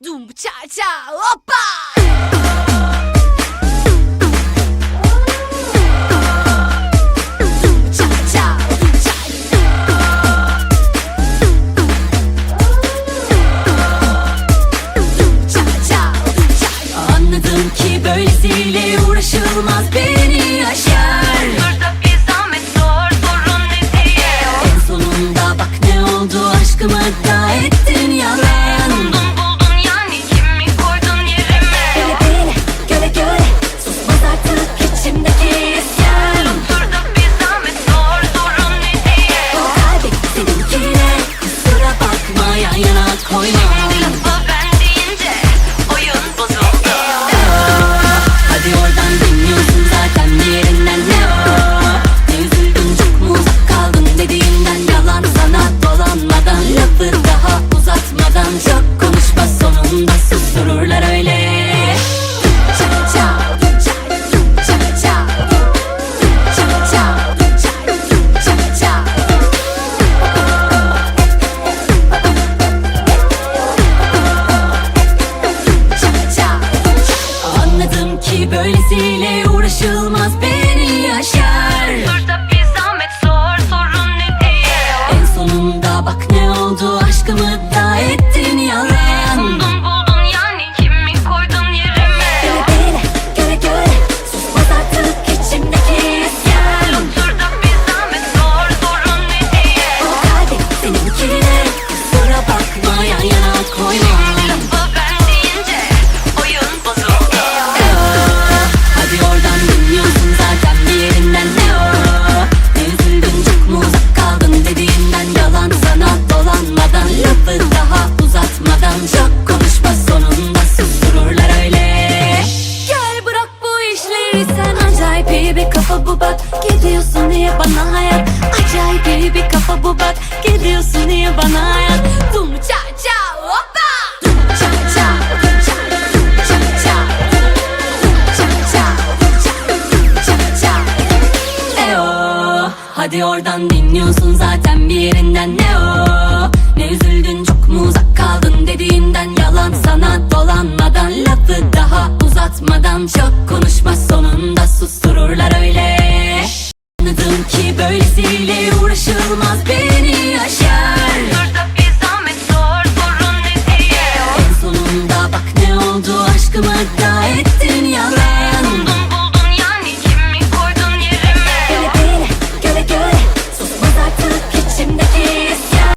Dum ça ça hoppa. Anladım ki böylesiyle uğraşılmaz beni aşar. Burada bir zahmet sor sorun ne diye. En sonunda bak ne oldu aşkımı da ettin Böylesiyle uğraşılmaz beni yaşar. Sırtta bu bak. Gidiyorsun niye bana hayat Dum ça ça hoppa! Dum ça ça Hadi oradan dinliyorsun zaten bir yerinden. Ne o Ne üzüldün çok mu uzak kaldın dediğin the one.